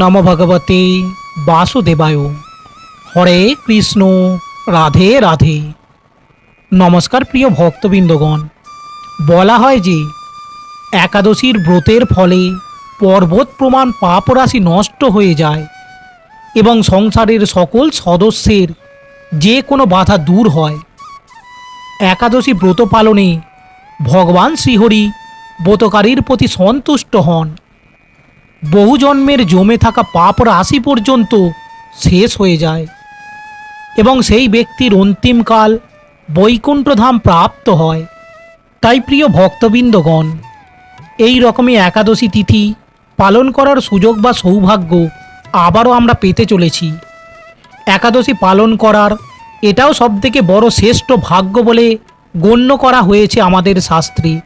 নম ভগবতে বাসুদেবায় হরে কৃষ্ণ রাধে রাধে নমস্কার প্রিয় ভক্তবৃন্দগণ বলা হয় যে, একাদশীর ব্রতের ফলে পর্বত প্রমাণ পাপরাশি নষ্ট হয়ে যায় এবং সংসারের সকল সদস্যের যে কোনো বাধা দূর হয়। একাদশী ব্রত পালনে ভগবান শ্রীহরি ব্রতকারীর প্রতি সন্তুষ্ট হন। বহু জন্মের জমে থাকা পাপ রাশি পর্যন্ত শেষ হয়ে যায়। এবং সেই ব্যক্তির অন্তিমকাল বৈকুণ্ঠধাম প্রাপ্ত হয়। তাই প্রিয় ভক্তবৃন্দগণ, এই রকমই একাদশী তিথি পালন করার সুযোগ বা সৌভাগ্য আবারও আমরা পেতে চলেছি। একাদশী পালন করার এটাও সবথেকে বড় শ্রেষ্ঠ ভাগ্য বলে গণ্য করা হয়েছে আমাদের শাস্ত্রে।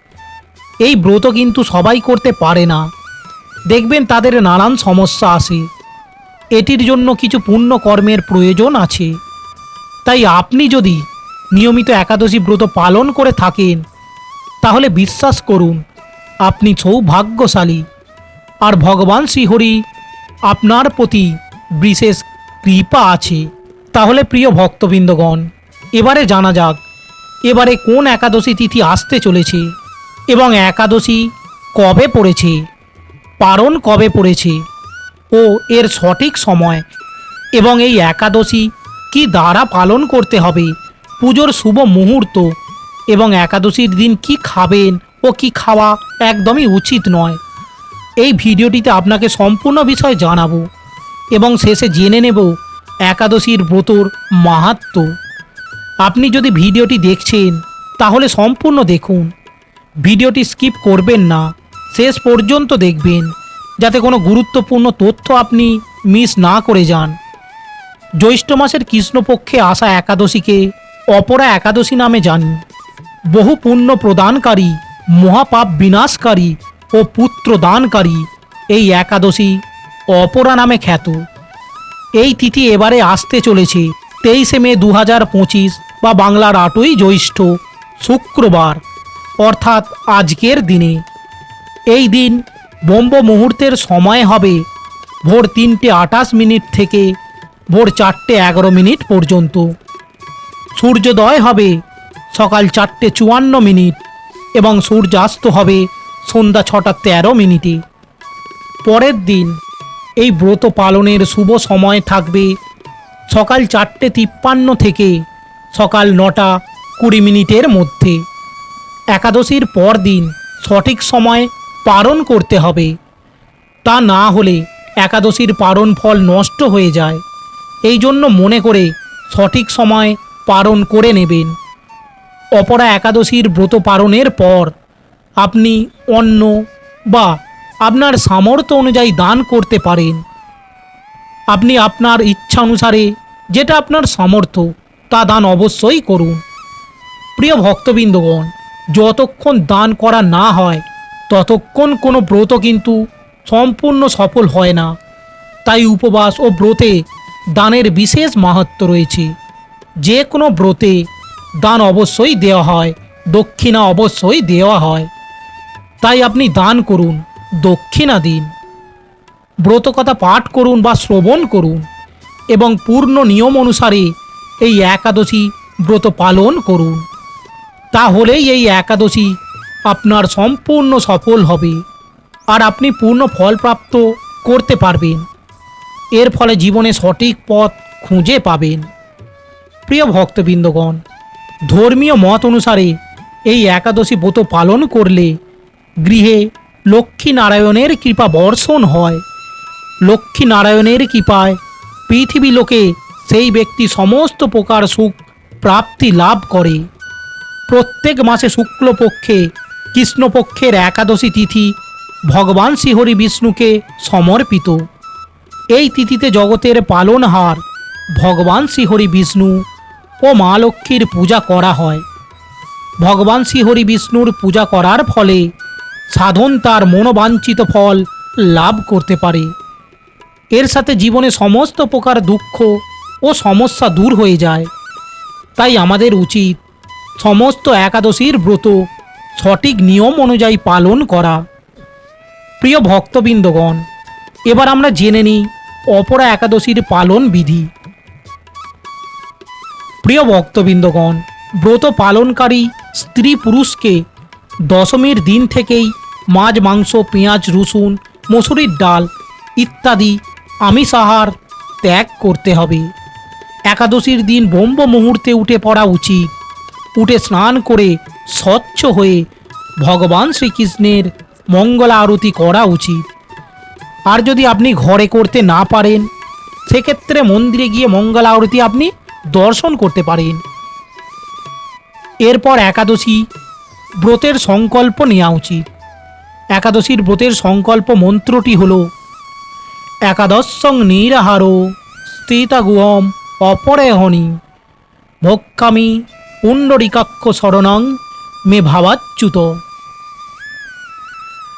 এই ব্রত কিন্তু সবাই করতে পারে না। দেখবেন তাদের নানান সমস্যা আসে এটির জন্য কিছু পুণ্য কর্মের প্রয়োজন আছে। তাই আপনি যদি নিয়মিত একাদশী ব্রত পালন করে থাকেন, তাহলে বিশ্বাস করুন, আপনি সৌভাগ্যশালী। আর ভগবান শ্রীহরি আপনার প্রতি বিশেষ কৃপা আছে। তাহলে প্রিয় ভক্তবৃন্দগণ, এবারে জানা যাক, এবারে কোন একাদশী তিথি আসতে চলেছে এবং একাদশী কবে পড়েছে? পারণ কবে পড়েছে? ও এর সঠিক সময়। এবং এই একাদশী কি দ্বারা পালন করতে হবে? পুজোর শুভ মুহূর্ত এবং একাদশীর দিন কি খাবেন ও কি খাওয়া একদমই উচিত নয়। এই ভিডিওটিতে আপনাকে সম্পূর্ণ বিষয় জানাব এবং শেষে জেনে নেব একাদশীর ব্রতর মাহাত্ম্য আপনি যদি ভিডিওটি দেখছেন, তাহলে সম্পূর্ণ দেখুন। ভিডিওটি স্কিপ করবেন না। শেষ পর্যন্ত দেখবেন, যাতে কোনো গুরুত্বপূর্ণ তথ্য আপনি মিস না করে যান। জ্যৈষ্ঠ মাসের কৃষ্ণপক্ষে আসা একাদশীকে অপরা একাদশী নামে জানি। বহু পুণ্য প্রদানকারী, মহাপাপ বিনাশকারী ও পুত্র দানকারী এই একাদশী অপরা নামে খ্যাত। এই তিথি এবারে আসতে চলেছে তেইশে মে দু হাজার পঁচিশ বা বাংলার আটই জ্যৈষ্ঠ শুক্রবার, অর্থাৎ আজকের দিনে। এই দিন ব্রহ্ম মুহূর্তের সময় হবে ভোর তিনটে আঠাশ মিনিট থেকে ভোর চারটে এগারো মিনিট পর্যন্ত। সূর্যোদয় হবে সকাল চারটে চুয়ান্ন মিনিট এবং সূর্যাস্ত হবে সন্ধ্যা ছটা তেরো মিনিটে। পরের দিন এই ব্রত পালনের শুভ সময় থাকবে সকাল চারটে তিপ্পান্ন থেকে সকাল নটা কুড়ি মিনিটের মধ্যে। একাদশীর পর দিন সঠিক সময় পালন করতে হবে। তা না হলে একাদশীর পারণ ফল নষ্ট হয়ে যায়। এই জন্য মনে করে সঠিক সময় পারণ করে নেবেন। অপরা একাদশীর ব্রত পালনের পর আপনি অন্ন বা আপনার সামর্থ্য অনুযায়ী দান করতে পারেন। আপনি আপনার ইচ্ছা অনুসারে যেটা আপনার সামর্থ্য, তা দান অবশ্যই করুন। প্রিয় ভক্তবৃন্দগণ, যতক্ষণ দান করা না হয় ততক্ষণ কোনো ব্রত কিন্তু সম্পূর্ণ সফল হয় না। তাই উপবাস ও ব্রতে দানের বিশেষ মাহাত্ম রয়েছে। যে কোনো ব্রতে দান অবশ্যই দেওয়া হয়, দক্ষিণা অবশ্যই দেওয়া হয়। তাই আপনি দান করুন, দক্ষিণা দিন। ব্রতকথা পাঠ করুন বা শ্রবণ করুন এবং পূর্ণ নিয়ম অনুসারে এই একাদশী ব্রত পালন করুন। তাহলেই এই একাদশী আপনার সম্পূর্ণ সফল হবে আর আপনি পূর্ণ ফলপ্রাপ্ত করতে পারবেন। এর ফলে জীবনে সঠিক পথ খুঁজে পাবেন। প্রিয় ভক্তবৃন্দগণ, ধর্মীয় মত অনুসারে এই একাদশী ব্রত পালন করলে গৃহে লক্ষ্মী নারায়ণের কৃপা বর্ষণ হয়। লক্ষ্মী নারায়ণের কৃপায় পৃথিবী লোকে সেই ব্যক্তি সমস্ত প্রকার সুখ প্রাপ্তি লাভ করে। প্রত্যেক মাসে শুক্লপক্ষে কৃষ্ণপক্ষের একাদশী তিথি ভগবান শ্রীহরি বিষ্ণুকে সমর্পিত। এই তিথিতে জগতের পালনহার ভগবান শ্রীহরি বিষ্ণু ও মা লক্ষ্মীর পূজা করা হয়। ভগবান শ্রীহরি বিষ্ণুর পূজা করার ফলে সাধন তার মনোবাঞ্ছিত ফল লাভ করতে পারে। এর সাথে জীবনে সমস্ত প্রকার দুঃখ ও সমস্যা দূর হয়ে যায়। তাই আমাদের উচিত সমস্ত একাদশীর ব্রত সঠিক নিয়ম অনুযায়ী পালন করা। প্রিয় ভক্তবৃন্দগণ, এবার আমরা জেনে নিই অপরা একাদশীর পালন বিধি। প্রিয় ভক্তবৃন্দগণ, ব্রত পালনকারী স্ত্রী পুরুষকে দশমীর দিন থেকেই মাছ, মাংস, পেঁয়াজ, রসুন, মসুরির ডাল ইত্যাদি আমিষ আহার ত্যাগ করতে হবে। একাদশীর দিন ব্রহ্ম মুহূর্তে উঠে পড়া উচিত। উঠে স্নান করে স্বচ্ছ হয়ে ভগবান শ্রীকৃষ্ণের মঙ্গল আরতি করা উচিত। আর যদি আপনি ঘরে করতে না পারেন, সেক্ষেত্রে মন্দিরে গিয়ে মঙ্গল আরতি আপনি দর্শন করতে পারেন। এরপর একাদশী, ব্রতের সংকল্প নেওয়া উচিত। একাদশীর ব্রতের সংকল্প মন্ত্রটি হল, একাদশং নিরাহার স্থিতাগুহম অপরেহনি ভক্ষামি পুণ্ডরিকাক্ষ শরণং মে ভাবাচ্যুত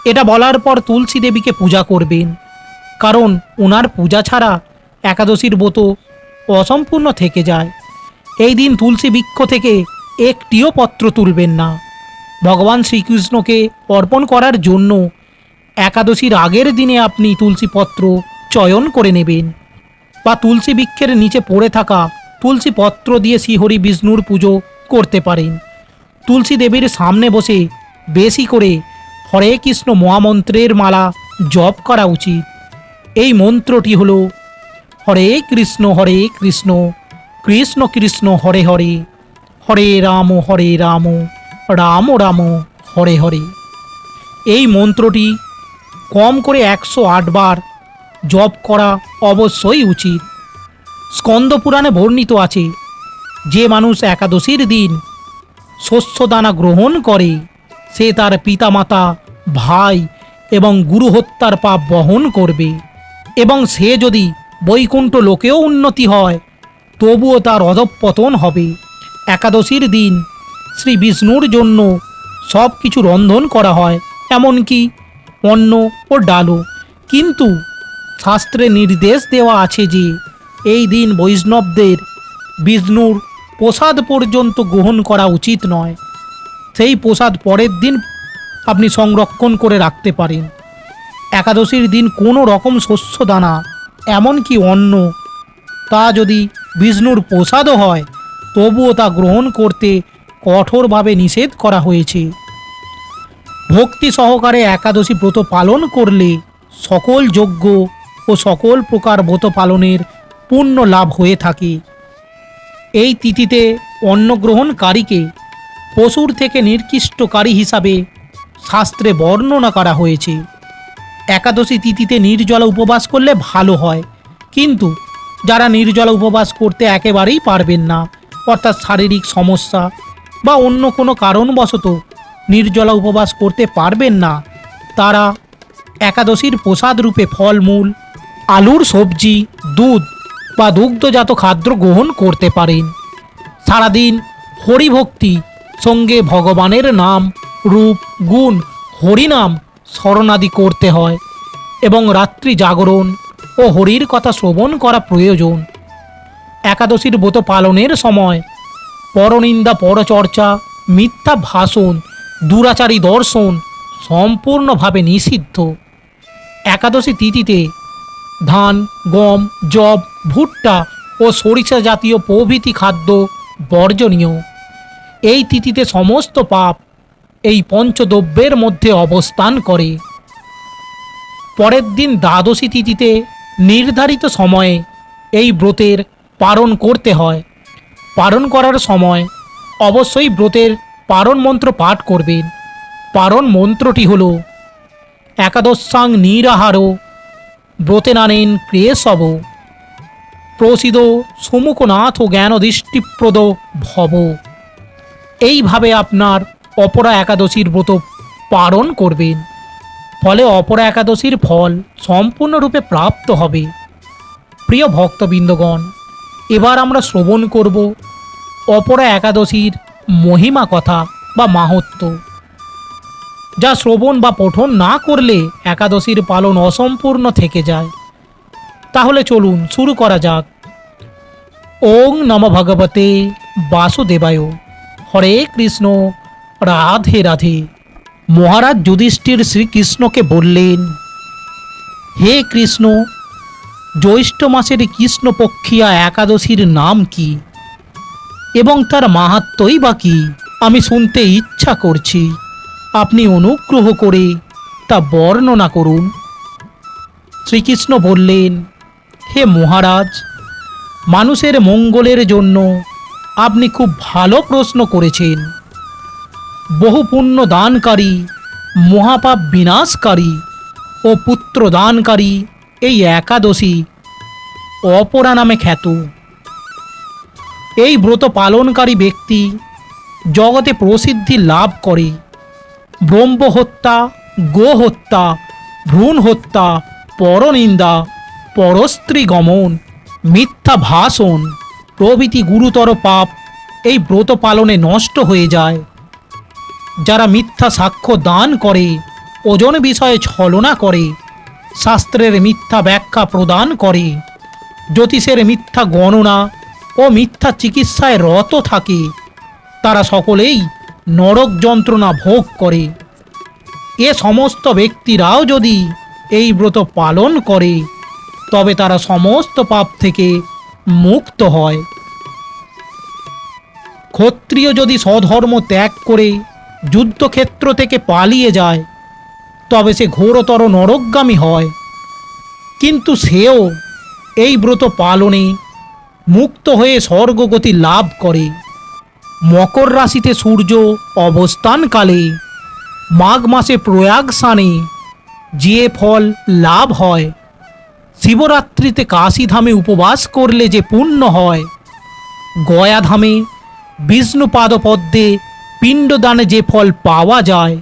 এটা বলার পর তুলসী দেবীকে পূজা করবেন। কারণ ওনার পূজা ছাড়া একাদশীর ব্রত অসম্পূর্ণ থেকে যায়। এই দিন তুলসী বৃক্ষ থেকে একটিও পত্র তুলবেন না। ভগবান শ্রীকৃষ্ণকে অর্পণ করার জন্য একাদশীর আগের দিনে আপনি তুলসী পত্র চয়ন করে নেবেন বা তুলসী বৃক্ষের নিচে পড়ে থাকা তুলসী পত্র দিয়ে শ্রীহরি বিষ্ণুর পুজো করতে পারেন। তুলসী দেবীর সামনে বসে বেশি করে হরে কৃষ্ণ মহামন্ত্রের মালা জপ করা উচিত। এই মন্ত্রটি হল, হরে কৃষ্ণ হরে কৃষ্ণ কৃষ্ণ কৃষ্ণ, হরে হরে হরে রাম হরে রাম রাম রাম, হরে হরে। এই মন্ত্রটি কম করে একশো বার জপ করা অবশ্যই উচিত। স্কন্দ পুরাণে বর্ণিত আছে, যে মানুষ একাদশীর দিন শস্যদানা গ্রহণ করে। সে তার পিতামাতা, ভাই এবং গুরু হত্যার পাপ বহন করবে। এবং সে যদি বৈকুণ্ঠ লোকেও উন্নতি হয়, তবুও তার অধঃপতন হবে। একাদশীর দিন শ্রী বিষ্ণুর জন্য সব কিছু রন্ধন করা হয়, এমনকি অন্ন ও ডালও। কিন্তু শাস্ত্রে নির্দেশ দেওয়া আছে যে, এই দিন বৈষ্ণবদের বিষ্ণুর প্রসাদ পর্যন্ত গ্রহণ করা উচিত নয়। সেই প্রসাদ পরের দিন আপনি সংরক্ষণ করে রাখতে পারেন। একাদশীর দিন কোনো রকম শস্য দানা এমনকি অন্ন, তা যদি বিষ্ণুর প্রসাদও হয়, তবুও তা গ্রহণ করতে কঠোরভাবে নিষেধ করা হয়েছে। ভক্তি সহকারে একাদশী ব্রত পালন করলে সকল যজ্ঞ ও সকল প্রকার ব্রত পালনের পূর্ণ লাভ হয়ে থাকে। এই তিথিতে অন্নগ্রহণকারীকে পশুর থেকে নির্দিষ্টকারী হিসাবে শাস্ত্রে বর্ণনা করা হয়েছে। একাদশী তিথিতে নির্জলা উপবাস করলে ভালো হয়, কিন্তু যারা নির্জলা উপবাস করতে একেবারেই পারবেন না, অর্থাৎ শারীরিক সমস্যা বা অন্য কোনো কারণবশত নির্জলা উপবাস করতে পারবেন না, তারা একাদশীর প্রসাদ রূপে ফলমূল, আলুর সবজি, দুধ বা দুগ্ধজাত খাদ্য গ্রহণ করতে পারেন। সারাদিন হরিভক্তি, সঙ্গে ভগবানের নাম, রূপ, গুণ, হরিনাম স্মরণাদি করতে হয় এবং রাত্রি জাগরণ ও হরির কথা শ্রবণ করা প্রয়োজন। একাদশীর ব্রত পালনের সময় পরনিন্দা, পরচর্চা, মিথ্যা ভাষণ, দুরাচারী দর্শন সম্পূর্ণভাবে নিষিদ্ধ। একাদশী তিথিতে ধান, গম জব ভুট্টা ও সরিষা জাতীয় প্রভৃতি খাদ্য বর্জনীয়। এই তিথিতে সমস্ত পাপ এই পঞ্চদ্রব্যের মধ্যে অবস্থান করে। পরের দিন দ্বাদশী তিথিতে নির্ধারিত সময়ে এই ব্রতের পালন করতে হয়। পালন করার সময় অবশ্যই ব্রতের পারণ মন্ত্র পাঠ করবেন। পারণ মন্ত্রটি হল, একাদশাং নিরাহার, ব্রতে নানেন ক্রেশব প্রসিদ সুমুখনাথ জ্ঞানদৃষ্টিপ্রদ ভব। এইভাবে আপনার অপরা একাদশীর ব্রত পালন করবেন। ফলে অপরা একাদশীর ফল সম্পূর্ণরূপে প্রাপ্ত হবে। প্রিয় ভক্তবৃন্দগণ, এবার আমরা শ্রবণ করব অপরা একাদশীর মহিমা কথা বা মাহাত্ম্য যা শ্রবণ বা পঠন না করলে একাদশীর পালন অসম্পূর্ণ থেকে যায়। তাহলে চলুন শুরু করা যাক। ওং নম ভগবতে বাসুদেবায়। হরে কৃষ্ণ, রাধে রাধে। মহারাজ যুধিষ্ঠির শ্রীকৃষ্ণকে বললেন, হে কৃষ্ণ, জ্যৈষ্ঠ মাসের কৃষ্ণপক্ষিয়া একাদশীর নাম কি? এবং তার মাহাত্মই বা কি? আমি শুনতে ইচ্ছা করছি। আপনি অনুগ্রহ করে তা বর্ণনা করুন। শ্রীকৃষ্ণ বললেন হে মহারাজ, মানুষের মঙ্গলের জন্য আপনি খুব ভালো প্রশ্ন করেছেন। বহু পুণ্য দানকারী, মহাপাপ বিনাশকারী ও পুত্র দানকারী এই একাদশী অপরা নামে খ্যাত। এই ব্রত পালনকারী ব্যক্তি জগতে প্রসিদ্ধি লাভ করে। ব্রহ্ম হত্যা গো হত্যা ভ্রূণ হত্যা পরনিন্দা পরস্ত্রী গমন, মিথ্যা ভাষণ, প্রভৃতি গুরুতর পাপ এই ব্রত পালনে নষ্ট হয়ে যায়। যারা মিথ্যা সাক্ষ্য দান করে, ওজন বিষয়ে ছলনা করে, শাস্ত্রের মিথ্যা ব্যাখ্যা প্রদান করে, জ্যোতিষের মিথ্যা গণনা ও মিথ্যা চিকিৎসায় রত থাকে, তারা সকলেই নরক যন্ত্রণা ভোগ করে। এ সমস্ত ব্যক্তিরাও যদি এই ব্রত পালন করে তবে তারা সমস্ত পাপ থেকে মুক্ত হয়। ক্ষত্রিয় যদি স্বধর্ম ত্যাগ করে যুদ্ধক্ষেত্র থেকে পালিয়ে যায়, তবে সে ঘোরতর নরকগামী হয়। কিন্তু সেও এই ব্রত পালনে মুক্ত হয়ে স্বর্গগতি লাভ করে। মকর রাশিতে সূর্য অবস্থানকালে মাঘ মাসে প্রয়াগ স্নানে যে ফল লাভ হয় শিবরাত্রিতে কাশীধামে উপবাস করলে যে পুণ্য হয়, গয়াধামে, বিষ্ণুপাদপদ্মে, পিণ্ডদানে যে ফল পাওয়া যায়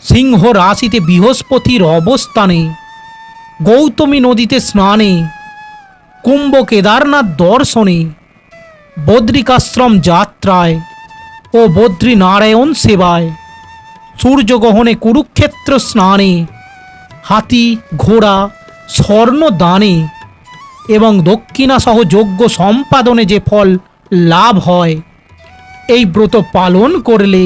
সিংহ রাশিতে বৃহস্পতির অবস্থানে, গৌতমী নদীতে স্নানে, কুম্ভ কেদারনাথ দর্শনে, বদ্রিকাশ্রম যাত্রায় ও বদ্রীনারায়ণ সেবায়, সূর্যগ্রহণে কুরুক্ষেত্র স্নানে, হাতি, ঘোড়া স্বর্ণ দানে এবং দক্ষিণাসহ যজ্ঞ সম্পাদনে যে ফল লাভ হয়, এই ব্রত পালন করলে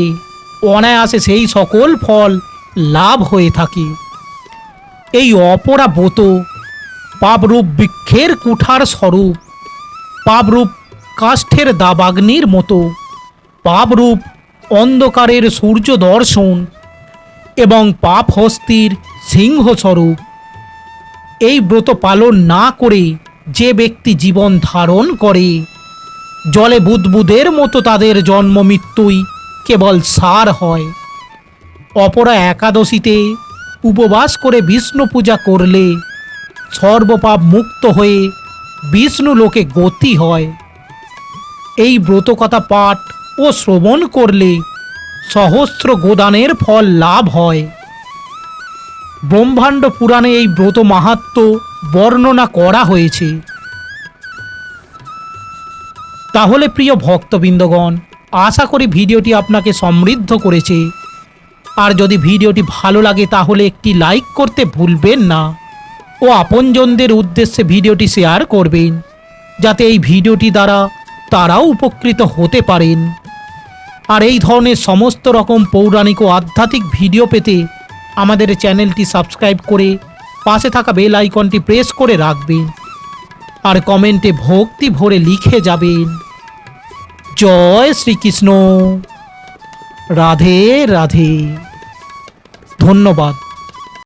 অনায়াসে সেই সকল ফল লাভ হয়ে থাকে। এই অপরা ব্রত পাপরূপ বৃক্ষের কুঠার স্বরূপ, পাপরূপ কাষ্ঠের দাবাগ্নির মতো, পাপরূপ অন্ধকারের সূর্য দর্শন এবং পাপ হস্তির সিংহস্বরূপ। এই ব্রত পালন না করে যে ব্যক্তি জীবন ধারণ করে, জলে বুদবুদের মতো তাদের জন্ম মৃত্যুই কেবল সার হয়। অপরা একাদশীতে উপবাস করে বিষ্ণু পূজা করলে সর্বপাপ মুক্ত হয়ে বিষ্ণু লোকে গতি হয়। এই ব্রতকথা পাঠ ও শ্রবণ করলে সহস্র গোদানের ফল লাভ হয়। ব্রহ্মাণ্ড পুরাণে এই ব্রত মাহাত্ম বর্ণনা করা হয়েছে। তাহলে প্রিয় ভক্তবৃন্দগণ, আশা করি ভিডিওটি আপনাকে সমৃদ্ধ করেছে। আর যদি ভিডিওটি ভালো লাগে, তাহলে একটি লাইক করতে ভুলবেন না ও আপনজনদের উদ্দেশ্যে ভিডিওটি শেয়ার করবেন, যাতে এই ভিডিওটি দ্বারা তারাও উপকৃত হতে পারেন। আর এই ধরনের সমস্ত রকম পৌরাণিক ও আধ্যাত্মিক ভিডিও পেতে আমাদের চ্যানেলটি সাবস্ক্রাইব করে পাশে থাকা বেল আইকনটি প্রেস করে রাখবেন। আর কমেন্টে ভক্তি ভরে লিখে যাবেন। জয় শ্রীকৃষ্ণ। রাধে রাধে। ধন্যবাদ।